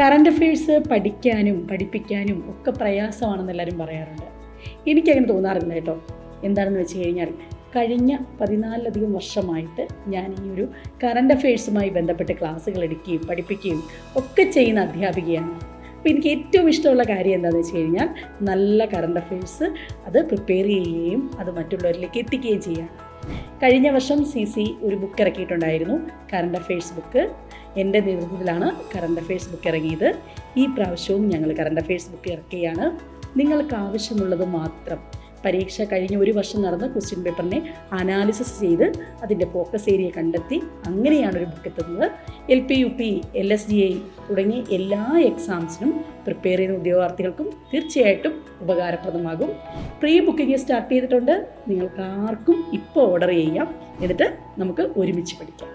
Current affairs പഠിക്കാനും പഠിപ്പിക്കാനും ഒക്കെ പ്രയാസമാണെന്ന് എല്ലാവരും പറയാറുണ്ട്. എനിക്കങ്ങനെ തോന്നാറില്ല കേട്ടോ. എന്താണെന്ന് വെച്ച് കഴിഞ്ഞാൽ കഴിഞ്ഞ പതിനാലിലധികം വർഷമായിട്ട് ഞാൻ ഈ ഒരു കറണ്ട് അഫയേഴ്സുമായി ബന്ധപ്പെട്ട് ക്ലാസ്സുകൾ എടുക്കുകയും പഠിപ്പിക്കുകയും ഒക്കെ ചെയ്യുന്ന അധ്യാപികയാണ്. അപ്പോൾ എനിക്ക് ഏറ്റവും ഇഷ്ടമുള്ള കാര്യം എന്താണെന്ന് വെച്ച് കഴിഞ്ഞാൽ നല്ല കറണ്ട് അഫയേഴ്സ് അത് പ്രിപ്പയർ ചെയ്യുകയും അത് മറ്റുള്ളവരിലേക്ക് എത്തിക്കുകയും ചെയ്യുകയാണ് കഴിഞ്ഞ വർഷം സി സി ഒരു ബുക്ക് ഇറക്കിയിട്ടുണ്ടായിരുന്നു കറണ്ട് അഫയേഴ്സ് ബുക്ക് എന്റെ നേതൃത്വത്തിലാണ് കറണ്ട് അഫയേഴ്സ് ബുക്ക് ഇറങ്ങിയത്. ഈ പ്രാവശ്യവും ഞങ്ങൾ കറണ്ട് അഫയേഴ്സ് ബുക്ക് ഇറക്കുകയാണ്. നിങ്ങൾക്ക് ആവശ്യമുള്ളത് മാത്രം പരീക്ഷ കഴിഞ്ഞ് ഒരു വർഷം നടന്ന ക്വസ്റ്റ്യൻ പേപ്പറിനെ അനാലിസിസ് ചെയ്ത് അതിന്റെ ഫോക്കസ് ഏരിയ കണ്ടെത്തി. അങ്ങനെയാണ് ഒരു ബുക്ക് എത്തുന്നത്. L P U P L S D I തുടങ്ങി എല്ലാ എക്സാംസിനും പ്രിപ്പയർ ചെയ്യുന്ന ഉദ്യോഗാർത്ഥികൾക്കും തീർച്ചയായിട്ടും ഉപകാരപ്രദമാകും. പ്രീ ബുക്കിംഗ് സ്റ്റാർട്ട് ചെയ്തിട്ടുണ്ട്. നിങ്ങൾക്ക് ആർക്കും ഇപ്പോൾ ഓർഡർ ചെയ്യാം. എന്നിട്ട് നമുക്ക് ഒരുമിച്ച് പഠിക്കാം.